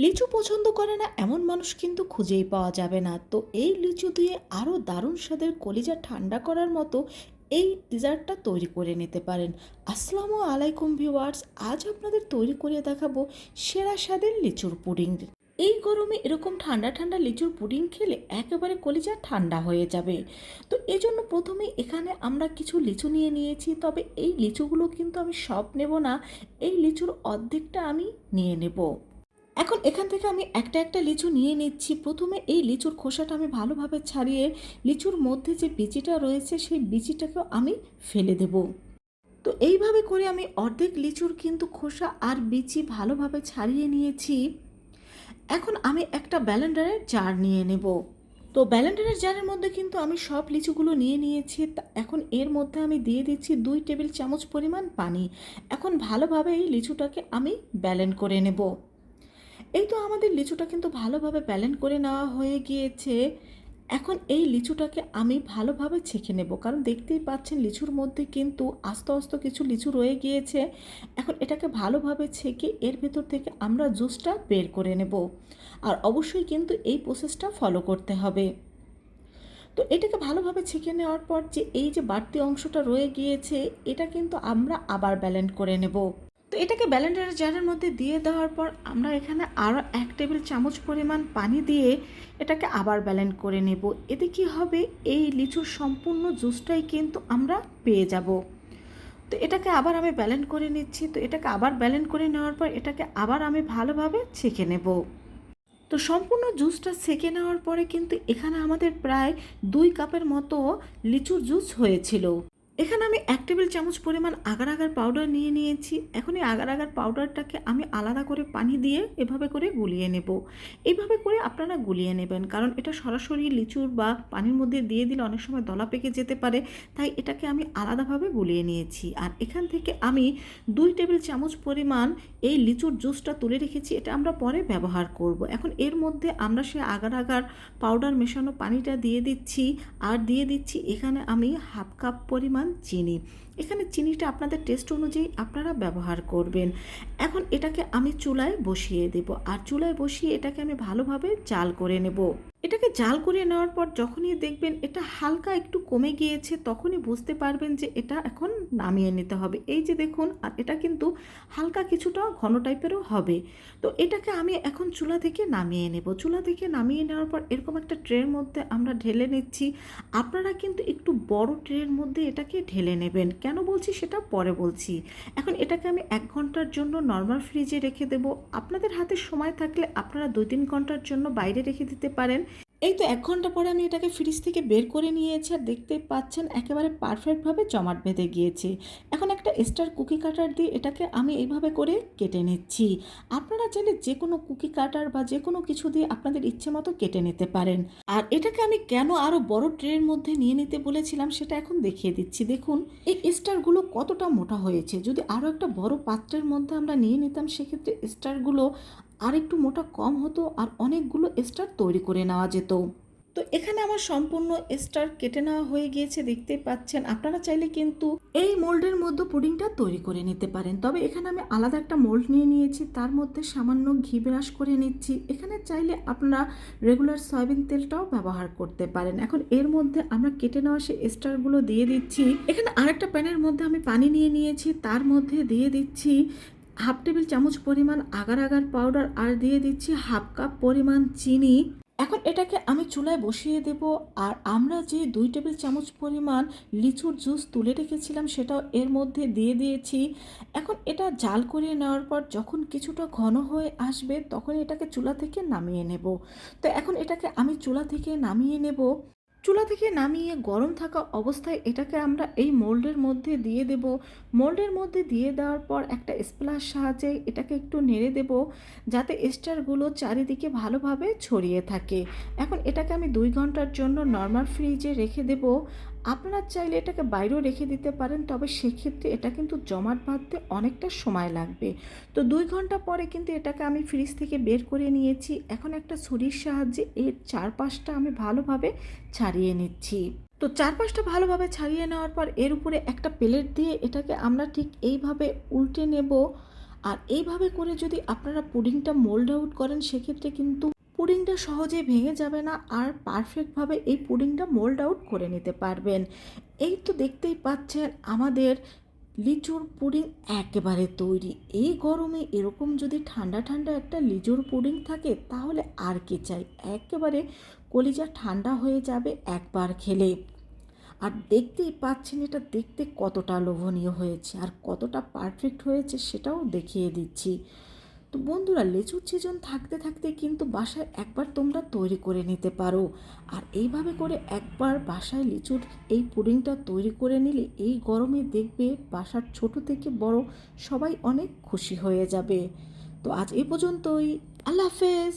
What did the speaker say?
লিচু পছন্দ করে না, এমন মানুষ কিন্তু খুঁজেই পাওয়া যাবে না। তো এই লিচু দিয়ে আরও দারুণ স্বাদের কলিজা ঠান্ডা করার মতো এই ডিজার্টটা তৈরি করে নিতে পারেন। আসসালামু আলাইকুম ভিউয়ার্স, আজ আপনাদের তৈরি করে দেখাবো সেরা স্বাদের লিচুর পুডিং। এই গরমে এরকম ঠান্ডা ঠান্ডা লিচুর পুডিং খেলে একেবারে কলিজা ঠান্ডা হয়ে যাবে। তো এই জন্য প্রথমে এখানে আমরা কিছু লিচু নিয়ে নিয়েছি, তবে এই লিচুগুলো কিন্তু আমি সব নেব না, এই লিচুর অর্ধেকটা আমি নিয়ে নেব। এখন এখান থেকে আমি একটা একটা লিচু নিয়ে নিচ্ছি। প্রথমে এই লিচুর খোসাটা আমি ভালোভাবে ছাড়িয়ে, লিচুর মধ্যে যে বিচিটা রয়েছে, সেই বিচিটাকেও আমি ফেলে দেব। তো এইভাবে করে আমি অর্ধেক লিচুর কিন্তু খোসা আর বিচি ভালোভাবে ছাড়িয়ে নিয়েছি। এখন আমি একটা ব্যালেন্ডারের জার নিয়ে নেব। তো ব্যালেন্ডারের জারের মধ্যে কিন্তু আমি সব লিচুগুলো নিয়ে নিয়েছি। এখন এর মধ্যে আমি দিয়ে দিচ্ছি দুই টেবিল চামচ পরিমাণ পানি। এখন ভালোভাবে এই লিচুটাকে আমি ব্যালেন্ড করে নেব। এই তো আমাদের লিচুটা কিন্তু ভালোভাবে ব্যালেন্ড করে নেওয়া হয়ে গিয়েছে। এখন এই লিচুটাকে আমি ভালোভাবে ছেঁকে নেব, কারণ দেখতেই পাচ্ছেন লিচুর মধ্যে কিন্তু আস্তে আস্তে কিছু লিচু রয়ে গিয়েছে। এখন এটাকে ভালোভাবে ছেঁকে এর ভেতর থেকে আমরা জুসটা বের করে নেব। আর অবশ্যই কিন্তু এই প্রসেসটা ফলো করতে হবে। তো এটাকে ভালোভাবে ছেঁকে নেওয়ার পর যে এই যে বাড়তি অংশটা রয়ে গিয়েছে, এটা কিন্তু আমরা আবার ব্যালেন্ড করে নেব। তো এটাকে ব্যালেন্ডারের জারের মধ্যে দিয়ে দেওয়ার পর আমরা এখানে আরও এক টেবিল চামচ পরিমাণ পানি দিয়ে এটাকে আবার ব্যালেন্ড করে নেব। এতে কি হবে? এই লিচুর সম্পূর্ণ জুসটাই কিন্তু আমরা পেয়ে যাব। তো এটাকে আবার আমি ব্যালেন্ড করে নিচ্ছি। তো এটাকে আবার ব্যালেন্ড করে নেওয়ার পর এটাকে আবার আমি ভালোভাবে ছেঁকে নেব। তো সম্পূর্ণ জুসটা সেকে নেওয়ার পরে কিন্তু এখানে আমাদের প্রায় দুই কাপের মতো লিচুর জুস হয়েছিল। এখানে আমি এক টেবিল চামচ পরিমাণ আগার আগার পাউডার নিয়ে নিয়েছি। এখন এই আগার আগার পাউডারটাকে আমি আলাদা করে পানি দিয়ে এভাবে করে গুলিয়ে নেব। এইভাবে করে আপনারা গুলিয়ে নেবেন, কারণ এটা সরাসরি লিচুর বা পানির মধ্যে দিয়ে দিলে অনেক সময় দলা পেকে যেতে পারে, তাই এটাকে আমি আলাদাভাবে গুলিয়ে নিয়েছি। আর এখান থেকে আমি দুই টেবিল চামচ পরিমাণ এই লিচুর জুসটা তুলে রেখেছি, এটা আমরা পরে ব্যবহার করব। এখন এর মধ্যে আমরা সে আগার আগার পাউডার মেশানো পানিটা দিয়ে দিচ্ছি, আর দিয়ে দিচ্ছি এখানে আমি হাফ কাপ পরিমাণ চিনি এখানে চিনিটা আপনাদের টেস্ট অনুযায়ী আপনারা ব্যবহার করবেন। এখন এটাকে আমি চুলায় বসিয়ে দেব। আর চুলায় বসিয়ে এটাকে আমি ভালোভাবে জাল করে নেব। এটাকে জাল করে নেওয়ার পর যখনই দেখবেন এটা হালকা একটু কমে গিয়েছে, তখনই বুঝতে পারবেন যে এটা এখন নামিয়ে নিতে হবে। এই যে দেখুন, আর এটা কিন্তু হালকা কিছুটা ঘন টাইপেরও হবে। তো এটাকে আমি এখন চুলা থেকে নামিয়ে নেব। চুলা থেকে নামিয়ে নেওয়ার পর এরকম একটা ট্রের মধ্যে আমরা ঢেলে নিচ্ছি। আপনারা কিন্তু একটু বড় ট্রের মধ্যে এটাকে ঢেলে নেবেন। কেন বলছি সেটা পরে বলছি। এখন এটাকে আমি এক ঘণ্টার জন্য নর্মাল ফ্রিজে রেখে দেবো। আপনাদের হাতে সময় থাকলে আপনারা দু তিন ঘণ্টার জন্য বাইরে রেখে দিতে পারেন। এই তো এক ঘণ্টা পরে আমি এটাকে ফ্রিজ থেকে বের করে নিয়েছি আর দেখতে পাচ্ছেন একেবারে পারফেক্টভাবে জমাট বেঁধে গিয়েছে। এখন একটা স্টার কুকি কাটার দিয়ে এটাকে আমি এইভাবে করে কেটে নিচ্ছি। আপনারা চাইলে যে কোনো কুকি কাটার বা যে কোনো কিছু দিয়ে আপনাদের ইচ্ছে মতো কেটে নিতে পারেন। আর এটাকে আমি কেন আরও বড় ট্রের মধ্যে নিয়ে নিতে বলেছিলাম সেটা এখন দেখিয়ে দিচ্ছি। দেখুন, এই স্টারগুলো কতটা মোটা হয়েছে। যদি আরও একটা বড় পাত্রের মধ্যে আমরা নিয়ে নিতাম, সেক্ষেত্রে স্টারগুলো আর একটু মোটা কম হতো আর অনেকগুলো স্টার তৈরি করে নেওয়া যেত। তো এখানে আমার সম্পূর্ণ স্টার কেটে নেওয়া হয়ে গিয়েছে, দেখতে পাচ্ছেন। আপনারা চাইলে কিন্তু এই মোল্ডের মধ্যে পুডিংটা তৈরি করে নিতে পারেন। তবে এখানে আমি আলাদা একটা মোল্ড নিয়ে নিয়েছি, তার মধ্যে সামান্য ঘি ব্রাশ করে নিচ্ছি। এখানে চাইলে আপনারা রেগুলার সয়াবিন তেলটাও ব্যবহার করতে পারেন। এখন এর মধ্যে আমরা কেটে নেওয়া সেই স্টারগুলো দিয়ে দিচ্ছি। এখানে আরেকটা প্যানের মধ্যে আমি পানি নিয়ে নিয়েছি, তার মধ্যে দিয়ে দিচ্ছি হাফ টেবিল চামচ পরিমাণ আগার আগার পাউডার আর দিয়ে দিচ্ছি হাফ কাপ পরিমাণ চিনি। এখন এটাকে আমি চুলায় বসিয়ে দেব আর আমরা যে দুই টেবিল চামচ পরিমাণ লিচুর জুস তুলে রেখেছিলাম সেটাও এর মধ্যে দিয়ে দিয়েছি। এখন এটা জাল করে নেওয়ার পর যখন কিছুটা ঘন হয়ে আসবে তখন এটাকে চুলা থেকে নামিয়ে নেব। তো এখন এটাকে আমি চুলা থেকে নামিয়ে নেব। চুলা থেকে নামিয়ে গরম থাকা অবস্থায় এটাকে আমরা এই মোল্ডের মধ্যে দিয়ে দেব। মোল্ডের মধ্যে দিয়ে দেওয়ার পর একটা স্প্লাশ সাহায্যে এটাকে একটু নেড়ে দেব যাতে স্টারগুলো চারিদিকে ভালোভাবে ছড়িয়ে থাকে। এখন এটাকে আমি দুই ঘণ্টার জন্য নর্মাল ফ্রিজে রেখে দেব। আপনারা চাইলে এটাকে বাইরেও রেখে দিতে পারেন, তবে সেক্ষেত্রে এটা কিন্তু জমাট বাঁধতে অনেকটা সময় লাগবে। তো দুই ঘণ্টা পরে কিন্তু এটাকে আমি ফ্রিজ থেকে বের করে নিয়েছি। এখন একটা ছুরির সাহায্যে এর চারপাশটা আমি ভালোভাবে ছাড়িয়ে নিচ্ছি। তো চারপাশটা ভালোভাবে ছাড়িয়ে নেওয়ার পর এর উপরে একটা প্লেট দিয়ে এটাকে আমরা ঠিক এইভাবে উল্টে নেব। আর এইভাবে করে যদি আপনারা পুডিংটা মোল্ড আউট করেন, সেক্ষেত্রে কিন্তু পুডিংটা সহজে ভেঙে যাবে না আর পারফেক্টভাবে এই পুডিংটা মোল্ড আউট করে নিতে পারবেন। এই তো দেখতেই পাচ্ছেন আমাদের লিচুর পুডিং একেবারে তৈরি। এই গরমে এরকম যদি ঠান্ডা ঠান্ডা একটা লিচুর পুডিং থাকে, তাহলে আর কি চাই? একেবারে কলিজা ঠান্ডা হয়ে যাবে একবার খেলে। আর দেখতেই পাচ্ছেন এটা দেখতে কতটা লোভনীয় হয়েছে আর কতটা পারফেক্ট হয়েছে সেটাও দেখিয়ে দিচ্ছি। তো বন্ধুরা, লেচুর সিজন থাকতে থাকতে কিন্তু বাসায় একবার তোমরা তৈরি করে নিতে পারো। আর এইভাবে করে একবার বাসায় লিচুর এই পুডিংটা তৈরি করে নিলে এই গরমে দেখবে বাসার ছোট থেকে বড় সবাই অনেক খুশি হয়ে যাবে। তো আজ এই পর্যন্তই। আল্লাহ হাফেজ!